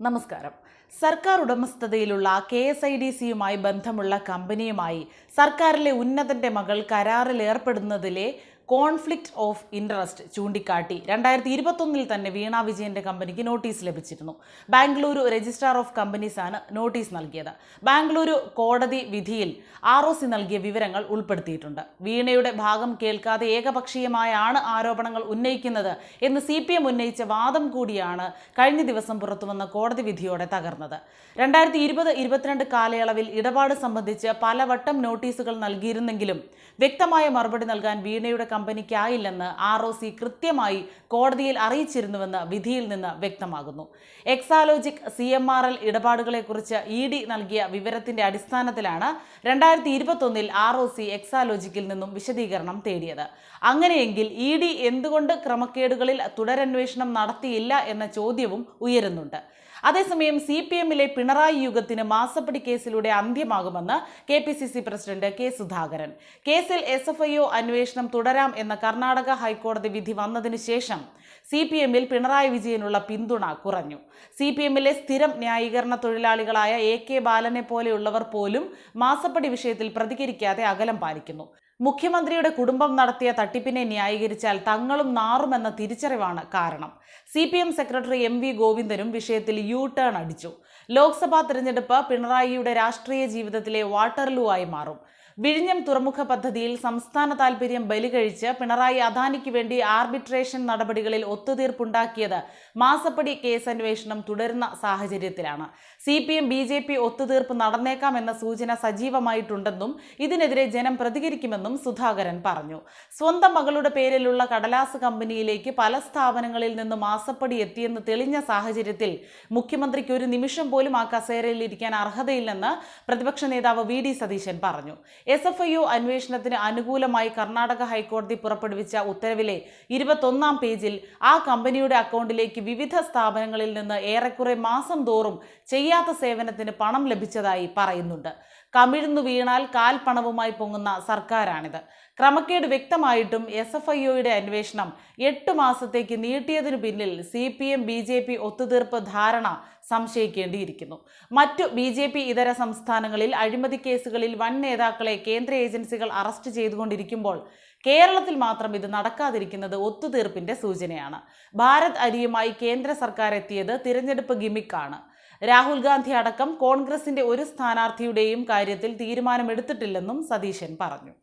നമസ്കാരം. സർക്കാർ ഉടമസ്ഥതയിലുള്ള കെ എസ് ഐ ഡി സിയുമായി ബന്ധമുള്ള കമ്പനിയുമായി സർക്കാരിലെ ഉന്നതന്റെ മകൾ കരാറിൽ ഏർപ്പെടുന്നതിലെ കോൺഫ്ലിക്റ്റ് ഓഫ് ഇൻട്രസ്റ്റ് ചൂണ്ടിക്കാട്ടി രണ്ടായിരത്തി ഇരുപത്തൊന്നിൽ തന്നെ വീണ വിജയന്റെ കമ്പനിക്ക് നോട്ടീസ് ലഭിച്ചിരുന്നു. ബാംഗ്ലൂരു രജിസ്ട്രാർ ഓഫ് കമ്പനീസാണ് നോട്ടീസ് നൽകിയത്. ബാംഗ്ലൂരു കോടതി വിധിയിൽ ആർ ഒ സി നൽകിയ വിവരങ്ങൾ ഉൾപ്പെടുത്തിയിട്ടുണ്ട്. വീണയുടെ ഭാഗം കേൾക്കാതെ ഏകപക്ഷീയമായാണ് ആരോപണങ്ങൾ ഉന്നയിക്കുന്നത് എന്ന് സി പി എം ഉന്നയിച്ച വാദം കൂടിയാണ് കഴിഞ്ഞ ദിവസം പുറത്തുവന്ന കോടതി വിധിയോടെ തകർന്നത്. രണ്ടായിരത്തി ഇരുപത് ഇരുപത്തിരണ്ട് കാലയളവിൽ ഇടപാട് സംബന്ധിച്ച് പലവട്ടം നോട്ടീസുകൾ നൽകിയിരുന്നെങ്കിലും വ്യക്തമായ മറുപടി നൽകാൻ വീണയുടെ കമ്പനിക്കായില്ലെന്ന് ആർ ഒ സി കൃത്യമായി കോടതിയിൽ അറിയിച്ചിരുന്നുവെന്ന് വിധിയിൽ നിന്ന് വ്യക്തമാകുന്നു. Exalogic C M R L ഇടപാടുകളെക്കുറിച്ച് E D നൽകിയ വിവരത്തിന്റെ അടിസ്ഥാനത്തിലാണ് രണ്ടായിരത്തി ഇരുപത്തൊന്നിൽ ആർ ഒ സി എക്സാലോജിക്കിൽ നിന്നും വിശദീകരണം തേടിയത്. അങ്ങനെയെങ്കിൽ ഇ ഡി എന്തുകൊണ്ട് ക്രമക്കേടുകളിൽ തുടരന്വേഷണം നടത്തിയില്ല എന്ന ചോദ്യവും ഉയരുന്നുണ്ട്. അതേസമയം സി പി എമ്മിലെ പിണറായി യുഗത്തിന് മാസപ്പടി കേസിലൂടെ അന്ത്യമാകുമെന്ന് K P C C president K Sudhakaran. കേസിൽ എസ് എഫ് ഐ ഒ അന്വേഷണം തുടരാം എന്ന കർണാടക ഹൈക്കോടതി വിധി വന്നതിന് ശേഷം സി പി എമ്മിൽ പിണറായി വിജയനുള്ള പിന്തുണ കുറഞ്ഞു. സി പി എമ്മിലെ സ്ഥിരം ന്യായീകരണ തൊഴിലാളികളായ എ കെ ബാലനെ പോലെയുള്ളവർ പോലും മാസപ്പടി വിഷയത്തിൽ പ്രതികരിക്കാതെ അകലം പാലിക്കുന്നു. മുഖ്യമന്ത്രിയുടെ കുടുംബം നടത്തിയ തട്ടിപ്പിനെ ന്യായീകരിച്ചാൽ തങ്ങളും നാറുമെന്ന തിരിച്ചറിവാണ് കാരണം. C P M secretary M V ഗോവിന്ദനും വിഷയത്തിൽ യു ടേൺ അടിച്ചു. ലോക്സഭാ തെരഞ്ഞെടുപ്പ് പിണറായിയുടെ രാഷ്ട്രീയ ജീവിതത്തിലെ വാട്ടർലൂ ആയി മാറും. വിഴിഞ്ഞം തുറമുഖ പദ്ധതിയിൽ സംസ്ഥാന താൽപര്യം ബലികഴിച്ച് പിണറായി അദാനിക്ക് വേണ്ടി ആർബിട്രേഷൻ നടപടികളിൽ ഒത്തുതീർപ്പുണ്ടാക്കിയത് മാസപ്പടി കേസ് അന്വേഷണം തുടരുന്ന സാഹചര്യത്തിലാണ്. C P M B J P ഒത്തുതീർപ്പ് നടന്നേക്കാമെന്ന സൂചന സജീവമായിട്ടുണ്ടെന്നും ഇതിനെതിരെ ജനം പ്രതികരിക്കുമെന്നും സുധാകരൻ പറഞ്ഞു. സ്വന്തം മകളുടെ പേരിലുള്ള കടലാസ് കമ്പനിയിലേക്ക് പല സ്ഥാപനങ്ങളിൽ നിന്ന് മാസപ്പടി എത്തിയെന്ന് തെളിഞ്ഞ സാഹചര്യത്തിൽ മുഖ്യമന്ത്രിക്ക് ഒരു നിമിഷം പോലും ആ കസേരയിൽ ഇരിക്കാൻ അർഹതയില്ലെന്ന് പ്രതിപക്ഷ നേതാവ് വി. ഡി. സതീശൻ പറഞ്ഞു. എസ് എഫ് ഐ ഒ അന്വേഷണത്തിന് അനുകൂലമായി കർണാടക ഹൈക്കോടതി പുറപ്പെടുവിച്ച ഉത്തരവിലെ ഇരുപത്തൊന്നാം പേജിൽ ആ കമ്പനിയുടെ അക്കൗണ്ടിലേക്ക് വിവിധ സ്ഥാപനങ്ങളിൽ നിന്ന് ഏറെക്കുറെ മാസം തോറും ചെയ്യാത്ത സേവനത്തിന് പണം ലഭിച്ചതായി പറയുന്നുണ്ട്. കമിഴ്ന്നു വീണാൽ കാൽപ്പണവുമായി പൊങ്ങുന്ന സർക്കാരാണിത്. ക്രമക്കേട് വ്യക്തമായിട്ടും എസ് എഫ് ഐ ഒയുടെ അന്വേഷണം എട്ട് മാസത്തേക്ക് നീട്ടിയതിനു പിന്നിൽ C P M B J P ഒത്തുതീർപ്പ് ധാരണ സംശയിക്കേണ്ടിയിരിക്കുന്നു. മറ്റു ബി ജെ പി ഇതര സംസ്ഥാനങ്ങളിൽ അഴിമതി കേസുകളിൽ വൻ നേതാക്കളെ കേന്ദ്ര ഏജൻസികൾ അറസ്റ്റ് ചെയ്തുകൊണ്ടിരിക്കുമ്പോൾ കേരളത്തിൽ മാത്രം ഇത് നടക്കാതിരിക്കുന്നത് ഒത്തുതീർപ്പിന്റെ സൂചനയാണ്. ഭാരത് അരിയുമായി കേന്ദ്ര സർക്കാർ എത്തിയത് തിരഞ്ഞെടുപ്പ് ഗിമിക്കാണ് രാഹുൽ ഗാന്ധി അടക്കം കോൺഗ്രസിന്റെ ഒരു സ്ഥാനാർത്ഥിയുടെയും കാര്യത്തിൽ തീരുമാനമെടുത്തിട്ടില്ലെന്നും സതീശൻ പറഞ്ഞു.